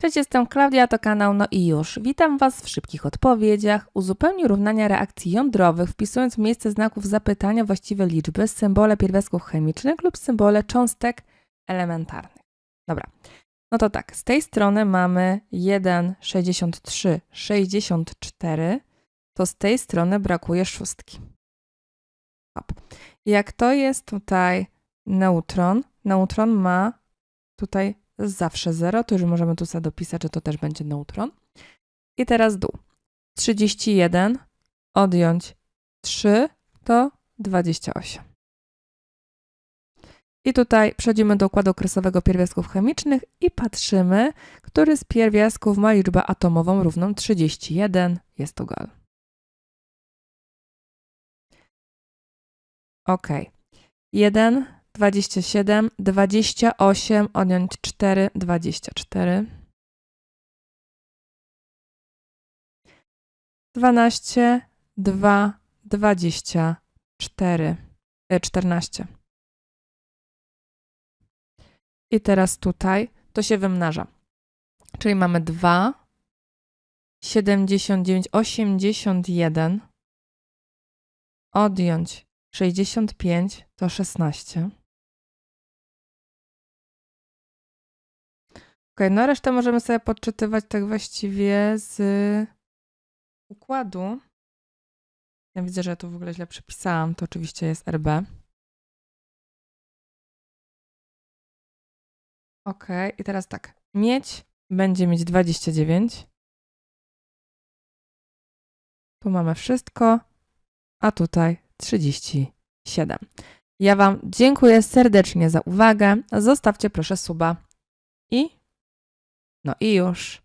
Cześć, jestem Klaudia, to kanał No i już. Witam Was w szybkich odpowiedziach. Uzupełnij równania reakcji jądrowych, wpisując w miejsce znaków zapytania właściwe liczby, symbole pierwiastków chemicznych lub symbole cząstek elementarnych. Dobra, no to tak, z tej strony mamy 1, 63, 64, to z tej strony brakuje szóstki. Hop. Jak to jest tutaj neutron, neutron ma tutaj zawsze 0, to już możemy tu sobie dopisać, że to też będzie neutron. I teraz dół. 31 odjąć 3 to 28. I tutaj przechodzimy do układu okresowego pierwiastków chemicznych i patrzymy, który z pierwiastków ma liczbę atomową równą 31. Jest to gal. Ok. 1, 27, 28, odjąć 4, 24. 12, 2, 24, e, 14. I teraz tutaj to się wymnaża. Czyli mamy 2, 79, 81, odjąć 65 to 16. Ok, no resztę możemy sobie podczytywać tak właściwie z układu. Ja widzę, że tu w ogóle źle przepisałam, to oczywiście jest RB. Ok, i teraz tak. Miedź będzie mieć 29. Tu mamy wszystko, a tutaj 37. Ja Wam dziękuję serdecznie za uwagę. Zostawcie proszę suba. I no i już.